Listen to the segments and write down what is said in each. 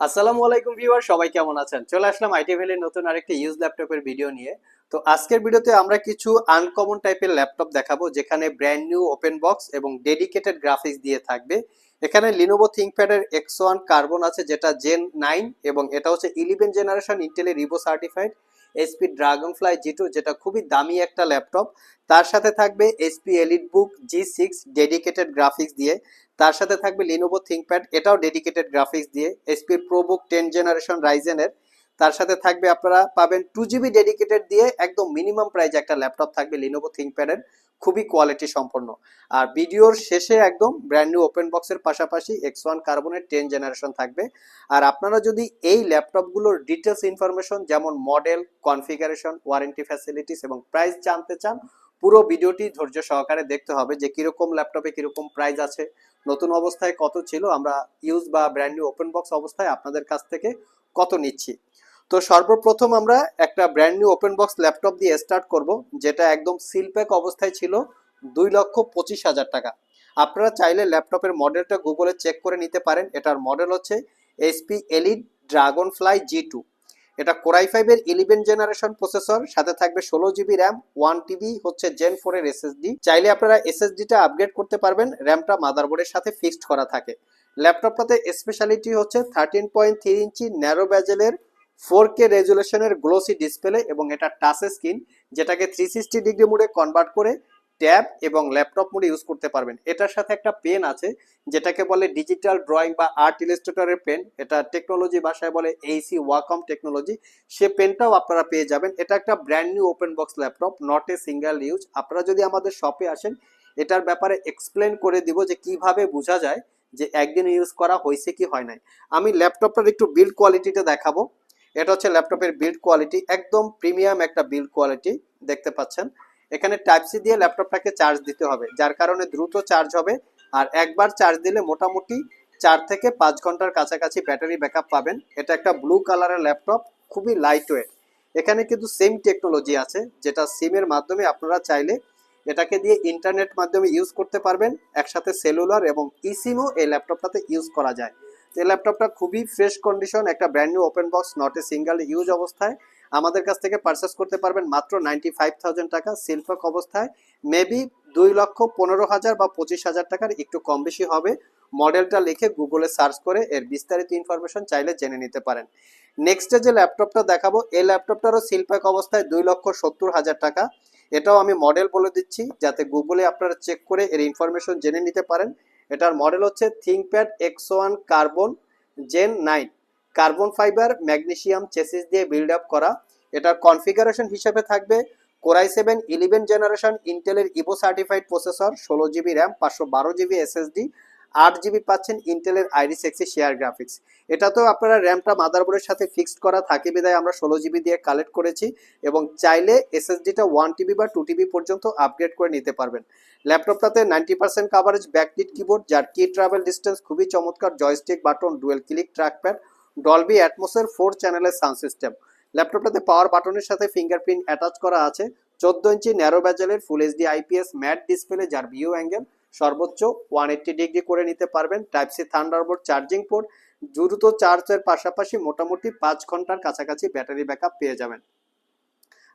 আসসালামু আলাইকুম ভিউয়ার, সবাই কেমন আছেন? চলে আসলাম আইটি ভ্যালির নতুন আরেকটি ইউজ ল্যাপটপের ভিডিও নিয়ে। তো আজকের ভিডিওতে আমরা কিছু আনকমন টাইপের ল্যাপটপ দেখাবো, যেখানে ব্র্যান্ড নিউ ওপেন বক্স এবং ডেডিকেটেড গ্রাফিক্স দিয়ে থাকবে। এখানে লিনোভো থিঙ্কপ্যাডের এক্স ওয়ান কার্বন আছে, যেটা জেন নাইন এবং এটা হচ্ছে ইলেভেন জেনারেশন ইন্টেলের রিভো certified HP Dragonfly G two যেটা খুবই দামি একটা ল্যাপটপ তার সাথে থাকবে HP EliteBook G six dedicated graphics দিয়ে। তার সাথে থাকবে লিনোভো থিঙ্কপ্যাড এটাও ডেডিকেটেড গ্রাফিক্স দিয়ে। এসপি প্রোবুক টেন জেনারেশন রাইজেনের তার সাথে থাকবে আপনারা পাবেন টু জিবি ডেডিকেটেড দিয়ে, একদম মিনিমাম প্রাইজে একটা ল্যাপটপ থাকবে লিনোভো থিঙ্কপ্যাডের খুবই কোয়ালিটি সম্পন্ন। আর ভিডিওর শেষে একদম ব্র্যান্ড নিউ ওপেন বক্সের পাশাপাশি এক্স ওয়ান কার্বনের টেন জেনারেশন থাকবে। আর আপনারা যদি এই ল্যাপটপগুলোর ডিটেলস ইনফরমেশন যেমন মডেল কনফিগারেশন ওয়ারেন্টি ফ্যাসিলিটিস এবং প্রাইস জানতে চান, পুরো ভিডিওটি ধৈর্য সহকারে দেখতে হবে যে কীরকম ল্যাপটপে কীরকম প্রাইস আছে, নতুন অবস্থায় কত ছিল, আমরা ইউজ বা ব্র্যান্ড নিউ ওপেন বক্স অবস্থায় আপনাদের কাছ থেকে কত নিচ্ছি। তো সর্বপ্রথম আমরা একটা brand new open box laptop দিয়ে স্টার্ট করব, যেটা একদম সিলপ্যাক অবস্থায় ছিল দুই লক্ষ পঁচিশ হাজার টাকা। আপনারা চাইলে ল্যাপটপের মডেলটা গুগলে চেক করে নিতে পারেন। এটার মডেল হচ্ছে HP elite Dragonfly G two এটা কোরাই ফাইভের ইলেভেন জেনারেশন প্রসেসর সাথে থাকবে ষোলো জিবি র্যাম ওয়ান টিবি হচ্ছে জেন ফোর এর এসএসডি চাইলে আপনারা এসএসডিটা আপগ্রেড করতে পারবেন র্যামটা মাদারবোর্ডের সাথে ফিক্সড করা থাকে। ল্যাপটপটাতে স্পেশালিটি হচ্ছে thirteen point three inch narrow ব্যাজেলের four K রেজুলেশনের গ্লোসি ডিসপ্লে এবং এটা টাচ স্ক্রিন, যেটাকে থ্রি সিক্সটি ডিগ্রি মোডে কনভার্ট করে ট্যাব এবং ল্যাপটপ মোডে ইউজ করতে পারবেন। এটার সাথে একটা পেন আছে, যেটাকে বলে ডিজিটাল ড্রয়িং বা আর্ট ইলাস্ট্রেটরের পেন। এটা টেকনোলজি ভাষায় বলে এইসি ওয়াকম টেকনোলজি সে পেনটাও আপনারা পেয়ে যাবেন। এটা একটা brand new open box laptop not a single use আপনারা যদি আমাদের শপে আসেন, এটার ব্যাপারে এক্সপ্লেন করে দিব যে কীভাবে বোঝা যায় যে একদিন ইউজ করা হয়েছে কি হয় নাই। আমি ল্যাপটপটার একটু বিল্ড কোয়ালিটিটা দেখাবো। এটা হচ্ছে ল্যাপটপের বিল্ড কোয়ালিটি একদম প্রিমিয়াম একটা বিল্ড কোয়ালিটি দেখতে পাচ্ছেন। এখানে টাইপ সি দিয়ে ল্যাপটপটাকে চার্জ দিতে হবে, যার কারণে দ্রুত চার্জ হবে, আর একবার চার্জ দিলে মোটামুটি চার থেকে পাঁচ ঘণ্টার কাছাকাছি ব্যাটারি ব্যাকআপ পাবেন। এটা একটা ব্লু কালারের ল্যাপটপ, খুবই লাইট ওয়েট এখানে কিন্তু সেম টেকনোলজি আছে, যেটা সিমের মাধ্যমে আপনারা চাইলে এটাকে দিয়ে ইন্টারনেট মাধ্যমে ইউজ করতে পারবেন, একসাথে সেলুলার এবং ইসিমও এই ল্যাপটপটাতে ইউজ করা যায়। এই ল্যাপটপটা খুবই ফ্রেশ কন্ডিশন একটা brand new open box not a single use অবস্থায়। আমাদের কাছ থেকে পারচেস করতে পারবেন মাত্র নাইনটি ফাইভ থাউজেন্ড টাকা শিল্পক অবস্থায়। মেবি দুই লক্ষ পনেরো হাজার বা পঁচিশ হাজার টাকার একটু কম বেশি হবে। মডেলটা লিখে গুগলে সার্চ করে এর বিস্তারিত ইনফরমেশন চাইলে জেনে নিতে পারেন। নেক্সটে যে ল্যাপটপটা দেখাবো, এই ল্যাপটপটারও শিল্পক অবস্থায় দুই লক্ষ সত্তর হাজার টাকা। এটাও আমি মডেল বলে দিচ্ছি, যাতে গুগলে আপনারা চেক করে এর ইনফরমেশন জেনে নিতে পারেন। এটার মডেল হচ্ছে ThinkPad X one carbon gen nine carbon fibre magnesium chassis দিয়ে বিল্ড আপ করা। এটার কনফিগারেশন হিসেবে থাকবে core i seven eleven generation ইন্টেলের ইভো সার্টিফাইড প্রসেসর ষোলো জিবি র্যাম পাঁচশো বারো জিবি এসএসডি আট জিবি পাচ্ছেন ইন্টেলের আইরিস এক্সি শেয়ার গ্রাফিক্স এটা তো আপনারা র্যামটা মাদারবোর্ডের সাথে ফিক্সড করা থাকে বিদায় আমরা ষোলো জিবি দিয়ে কালেক্ট করেছি এবং চাইলে এসএসডিটা ওয়ান টিবি বা টু টিবি পর্যন্ত আপগ্রেড করে নিতে পারবেন। ল্যাপটপটাতে ninety percent coverage backlit keyboard যার কি ট্রাভেল ডিস্টেন্স খুবই চমৎকার joystick button dual click trackpad Dolby অ্যাটমোসের four চ্যানেলের সাউন্ড সিস্টেম ল্যাপটপটাতে পাওয়ার বাটনের সাথে ফিঙ্গারপ্রিন্ট অ্যাটাচ করা আছে। চোদ্দ ইঞ্চি narrow ব্যাজেলের full HD IPS matte display যার ভিউ অ্যাঙ্গেল সর্বোচ্চ ওয়ান এইট্টি ডিগ্রি করে নিতে পারবেন। Type C thunderbolt charging port দ্রুত চার্জের পাশাপাশি মোটামুটি পাঁচ ঘণ্টার কাছাকাছি ব্যাটারি ব্যাকআপ পেয়ে যাবেন।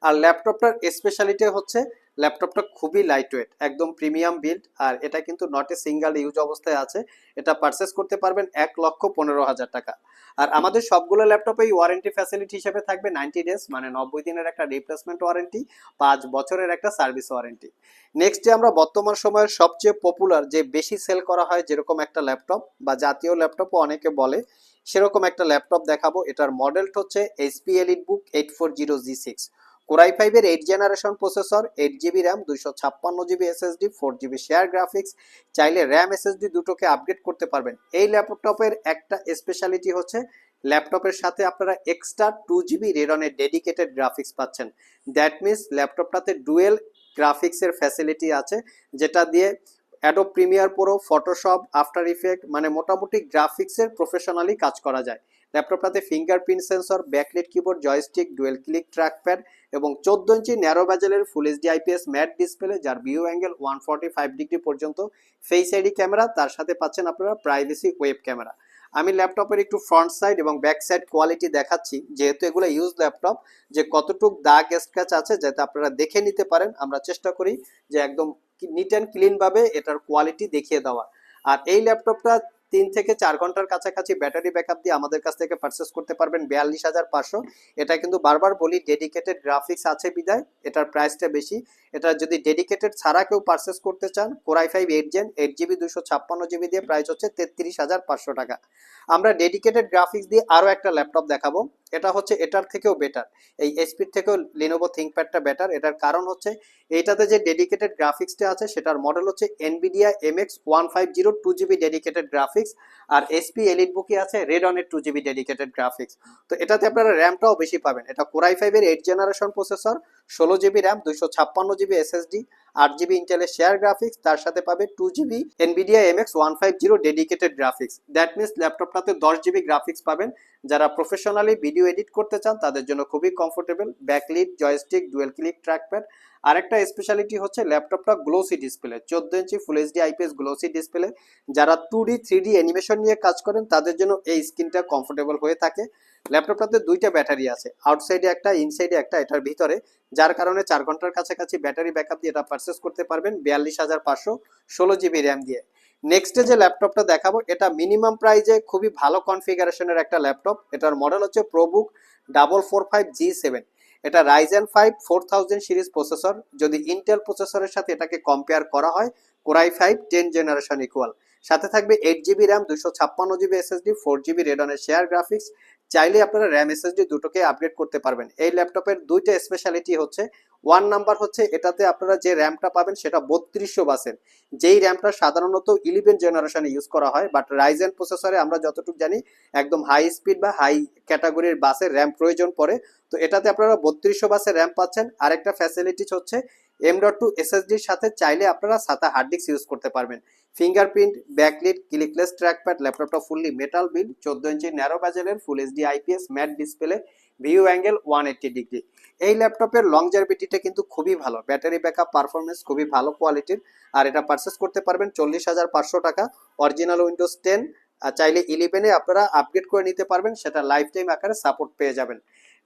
আর ল্যাপটপটার স্পেশালিটি হচ্ছে ল্যাপটপটা খুবই লাইট ওয়েট একদম প্রিমিয়াম বিল্ড আর এটা কিন্তু নট এ সিঙ্গেল ইউজ অবস্থায় আছে। এটা পারচেস করতে পারবেন এক লক্ষ পনেরো হাজার টাকা। আর আমাদের সবগুলো ল্যাপটপেই ওয়ারেন্টি ফ্যাসিলিটি হিসেবে থাকবে নাইনটি ডেজ মানে নব্বই দিনের একটা রিপ্লেসমেন্ট ওয়ারেন্টি পাঁচ বছরের একটা সার্ভিস ওয়ারেন্টি নেক্সট যে আমরা বর্তমান সময়ের সবচেয়ে পপুলার যে বেশি সেল করা হয় যেরকম একটা ল্যাপটপ, বা জাতীয় ল্যাপটপও অনেকে বলে, সেরকম একটা ল্যাপটপ দেখাবো। এটার মডেলটা হচ্ছে HP EliteBook eight four zero G six core i ফাইভের eight generation processor eight GB RAM দুইশো ছাপ্পান্ন GB SSD four GB share graphics চাইলে র্যাম এসএসডি দুটোকে আপগ্রেড করতে পারবেন। এই ল্যাপটপের একটা স্পেশালিটি হচ্ছে ল্যাপটপের সাথে আপনারা এক্সট্রা টু জিবি রেডনের ডেডিকেটেড গ্রাফিক্স পাচ্ছেন। দ্যাট মিনস ল্যাপটপটাতে ডুয়েল গ্রাফিক্সের ফ্যাসিলিটি আছে, যেটা দিয়ে Adobe Premiere Pro Photoshop After Effect মানে মোটামুটি গ্রাফিক্সের প্রফেশনালি কাজ করা যায়। ল্যাপটপটাতে fingerprint sensor backlit keyboard, joystick, dual click, trackpad এবং চোদ্দ ইঞ্চি narrow ব্যাজেলের full HD IPS matte display, যার view angle one forty five degree পর্যন্ত। ফেস আইডি ক্যামেরা, তার সাথে পাচ্ছেন আপনারা প্রাইভেসি ওয়েব ক্যামেরা। আমি ল্যাপটপের একটু ফ্রন্ট সাইড এবং ব্যাক সাইড কোয়ালিটি দেখাচ্ছি। যেহেতু এগুলো ইউজ ল্যাপটপ, যে কতটুক দাগ স্ক্র্যাচ আছে, যাতে আপনারা দেখে নিতে পারেন, আমরা চেষ্টা করি যে একদম নিট অ্যান্ড ক্লিনভাবে এটার কোয়ালিটি দেখিয়ে দেওয়া আর এই ল্যাপটপটা তিন থেকে চার ঘণ্টার কাছাকাছি ব্যাটারি ব্যাকআপ দিয়ে আমাদের কাছ থেকে পারচেস করতে পারবেন বিয়াল্লিশ হাজার পাঁচশো। এটা কিন্তু বারবার বলি ডেডিকেটেড গ্রাফিক্স আছে বিদায়, এটার প্রাইসটা বেশি। এটা যদি ডেডিকেটেড ছাড়া কেউ পারচেস করতে চান core i five eight gen eight GB দুশো ছাপ্পান্ন জিবি দিয়ে প্রাইস হচ্ছে তেত্রিশ হাজার পাঁচশো টাকা। আমরা ডেডিকেটেড গ্রাফিক্স দিয়ে আরও একটা ল্যাপটপ দেখাবো। এটা হচ্ছে এটার থেকেও বেটার এই এসপির থেকেও লিনোভো থিঙ্কপ্যাডটা বেটার এটার কারণ হচ্ছে, এইটাতে যে ডেডিকেটেড গ্রাফিক্সটা আছে, সেটার মডেল হচ্ছে Nvidia MX one five zero two GB dedicated graphics আর এসপি এলিট বুকে আছে রেড অনের টু জিবি ডেডিকেটেড গ্রাফিক্স তো এটাতে আপনারা র্যামটাও বেশি পাবেন। এটা কোরাই ফাইভের এইট জেনারেশন প্রসেসর ষোলো জিবি র্যাম দুইশো ছাপ্পান্ন জিবি এসএসডি আট জিবি ইন্টেলের শেয়ার গ্রাফিক্স তার সাথে পাবে two GB Nvidia MX one five zero dedicated graphics that means ল্যাপটপটাতে দশ জিবি গ্রাফিক্স পাবেন। যারা প্রফেশনালি ভিডিও এডিট করতে চান, তাদের জন্য খুবই comfortable backlit joystick dual click trackpad আরেকটা স্পেশালিটি হচ্ছে ল্যাপটপটা গ্লোসি ডিসপ্লে চোদ্দ inch full HD IPS glossy display যারা two D three D animation নিয়ে কাজ করেন, তাদের জন্য এই স্ক্রিনটা কমফোর্টেবল হয়ে থাকে। ল্যাপটপটাতে দুইটা ব্যাটারি আছে আউটসাইডে একটা ইনসাইডে একটা, এটার ভিতরে, যার কারণে চার ঘণ্টার কাছাকাছি ব্যাটারি ব্যাকআপ দিয়ে এটা পারচেস করতে পারবেন বিয়াল্লিশ হাজার পাঁচশো ষোলো জিবি র্যাম দিয়ে। নেক্সটে যে ল্যাপটপটা দেখাবো, এটা মিনিমাম প্রাইজে খুবই ভালো কনফিগারেশনের একটা ল্যাপটপ। এটার মডেল হচ্ছে ProBook double four five G seven এটা Ryzen five four thousand series processor যদি ইন্টেল প্রসেসরের সাথে এটাকে কম্পেয়ার করা হয় core i five ten generation equal সাথে থাকবে এইট জিবি র্যাম দুশো ছাপ্পান্ন জিবি এসএসডি ফোর জিবি রেডনের শেয়ার গ্রাফিক্স চাইলে আপনারা র্যাম এসএসডি দুটোকে আপগ্রেড করতে পারবেন। এই ল্যাপটপের দুইটা স্পেশালিটি হচ্ছে ওয়ান নাম্বার হচ্ছে এটাতে আপনারা যে র্যামটা পাবেন সেটা বত্রিশশো বাসের। যেই র্যামটা সাধারণত ইলেভেন জেনারেশনে ইউজ করা হয় বাট রাইজেন প্রসেসরে আমরা যতটুকু জানি, একদম হাই স্পিড বা হাই ক্যাটাগরির বাসের র্যাম প্রয়োজন পড়ে। তো এটাতে আপনারা বত্রিশশো বাসের র্যাম পাচ্ছেন। আরেকটা ফ্যাসিলিটিস হচ্ছে এম ডট টু এসএসডির সাথে চাইলে আপনারা সাথে হার্ড ডিস্ক ইউজ করতে পারবেন। ফিঙ্গারপ্রিন্ট ব্যাকলিট ক্লিকলেস ট্র্যাকপ্যাড ল্যাপটপটা ফুললি মেটাল বিল চোদ্দ ইঞ্চি narrow ব্যাজেলের full HD IPS matte display view angle one eighty degree এই ল্যাপটপের লংজারভিটিটা কিন্তু খুবই ভালো। ব্যাটারি ব্যাকআপ পারফরমেন্স খুবই ভালো কোয়ালিটির আর এটা পারচেস করতে পারবেন চল্লিশ হাজার পাঁচশো টাকা। অরিজিনাল উইন্ডোজ টেন চাইলে ইলেভেনে আপনারা আপগ্রেড করে নিতে পারবেন। সেটা লাইফ টাইম আকারে সাপোর্ট পেয়ে যাবেন।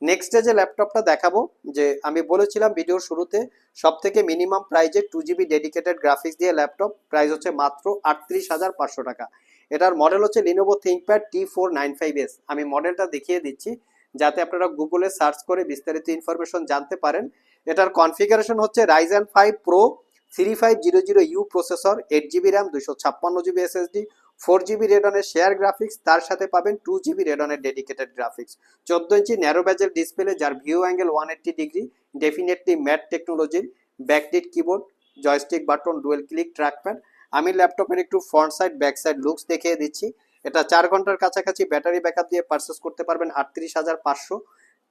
নেক্সটে যে ল্যাপটপটা দেখাবো, যে আমি বলেছিলাম ভিডিওর শুরুতে সব থেকে মিনিমাম প্রাইজে টু জিবি ডেডিকেটেড গ্রাফিক্স দিয়ে ল্যাপটপ প্রাইস হচ্ছে মাত্র আটত্রিশ হাজার পাঁচশো টাকা। এটার মডেল হচ্ছে Lenovo ThinkPad T four nine five S আমি মডেলটা দেখিয়ে দিচ্ছি, যাতে আপনারা গুগলে সার্চ করে বিস্তারিত ইনফরমেশন জানতে পারেন। এটার কনফিগারেশন হচ্ছে Ryzen five pro three five zero zero U processor, eight GB RAM দুশো ছাপ্পান্ন জিবি এসএসডি, ফোর জিবি রেডনের শেয়ার গ্রাফিক্স, তার সাথে পাবেন টু জিবি রেডনের ডেডিকেটেড গ্রাফিক্স। চোদ্দ ইঞ্চি ন্যারো ব্যাজের ডিসপ্লে যার view angle one eighty degree definitely matte টেকনোলজির backlit keyboard joystick button dual click trackpad আমি ল্যাপটপের একটু front side back side looks দেখিয়ে দিচ্ছি। এটা চার ঘণ্টার কাছাকাছি ব্যাটারি ব্যাকআপ দিয়ে পারচেস করতে পারবেন আটত্রিশ হাজার পাঁচশো।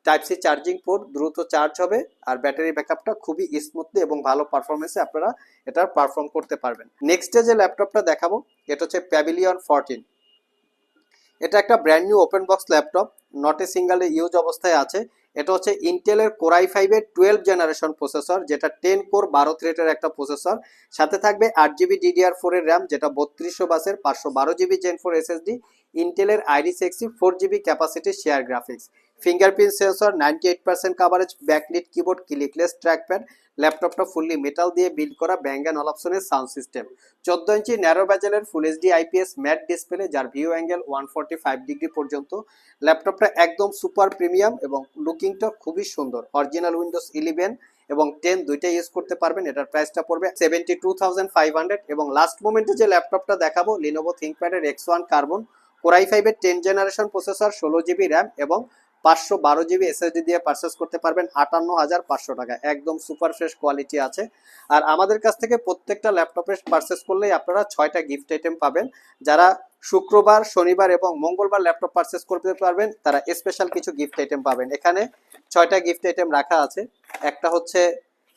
টাইপ সি চার্জিং পোর্ট দ্রুত চার্জ হবে আর ব্যাটারি ব্যাকআপটা খুবই স্মুথলি এবং ভালো পারফরমেন্সে আপনারা এটা পারফর্ম করতে পারবেন। নেক্সটে যে ল্যাপটপটা দেখাবো, এটা হচ্ছে প্যাভিলিয়ন ফোরটিন এটা একটা brand new open box laptop not a সিঙ্গেলে use অবস্থায় আছে। এটা হচ্ছে ইন্টেলের কোরাই ফাইভের টুয়েলভ জেনারেশন প্রসেসর যেটা টেন কোর বারো থ্রেটের একটা প্রসেসর সাথে থাকবে আট জিবি ডিডিআর ফোর এর র্যাম যেটা বত্রিশশো বাসের পাঁচশো বারো জিবি জেন ফোর এসএসডি ইন্টেলের ID sixty four GB capacity share graphics fingerprint sensor ninety eight percent coverage backlit keyboard clickless trackpad ল্যাপটপটা ফুললি মেটাল দিয়ে বিল্ড করা ব্যাঙ্গ অ্যান্ড অপশনের সাউন্ড সিস্টেম চোদ্দ ইঞ্চি narrow ব্যাজেলের full HD IPS matte display যার view angle one forty five degree পর্যন্ত। ল্যাপটপটা একদম super premium এবং লুকিংটা খুবই সুন্দর। অরিজিনাল উইন্ডোজ ইলেভেন এবং টেন দুইটাই ইউজ করতে পারবেন। এটার প্রাইসটা পড়বে seventy two thousand five hundred এবং লাস্ট মোমেন্টে যে ল্যাপটপটা দেখাবো Lenovo থিঙ্কপ্যাডের X one carbon core i ফাইভের টেন জেনারেশন প্রসেসর ষোলো জিবি র্যাম এবং পাঁচশো বারো জিবি এসএসডি দিয়ে পারচেস করতে পারবেন আটান্ন হাজার পাঁচশো টাকা। একদম সুপার ফ্রেশ কোয়ালিটি আছে। আর আমাদের কাছ থেকে প্রত্যেকটা ল্যাপটপে পারচেস করলেই আপনারা ছয়টা গিফট আইটেম পাবেন। যারা শুক্রবার, শনিবার এবং মঙ্গলবার ল্যাপটপ পারচেস করতে পারবেন, তারা স্পেশাল কিছু গিফট আইটেম পাবেন। এখানে ছয়টা গিফট আইটেম রাখা আছে। একটা হচ্ছে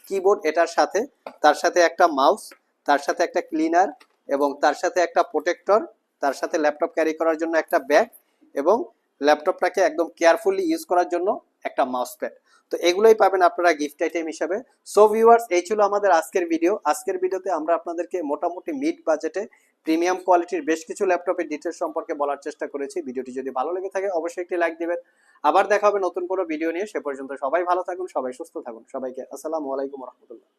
কিবোর্ড এটার সাথে, তার সাথে একটা মাউস তার সাথে একটা ক্লিনার এবং তার সাথে একটা প্রোটেক্টর তার সাথে ল্যাপটপ ক্যারি করার জন্য একটা ব্যাগ এবং ল্যাপটপটাকে একদম কেয়ারফুলি ইউজ করার জন্য একটা মাউস প্যাড তো এগুলোই পাবেন আপনারা গিফট আইটেম হিসাবে। সো ভিউয়ার্স, এই ছিল আমাদের আজকের ভিডিও। আজকের ভিডিওতে আমরা আপনাদেরকে মোটামুটি মিড বাজেটে প্রিমিয়াম কোয়ালিটির বেশ কিছু ল্যাপটপের ডিটেলস সম্পর্কে বলার চেষ্টা করেছি। ভিডিওটি যদি ভালো লেগে থাকে, অবশ্যই একটি লাইক দিবেন। আবার দেখা হবে নতুন কোনো ভিডিও নিয়ে। সে পর্যন্ত সবাই ভালো থাকুন, সবাই সুস্থ থাকুন। সবাইকে আসসালামু আলাইকুম রহমতুল্লাহ।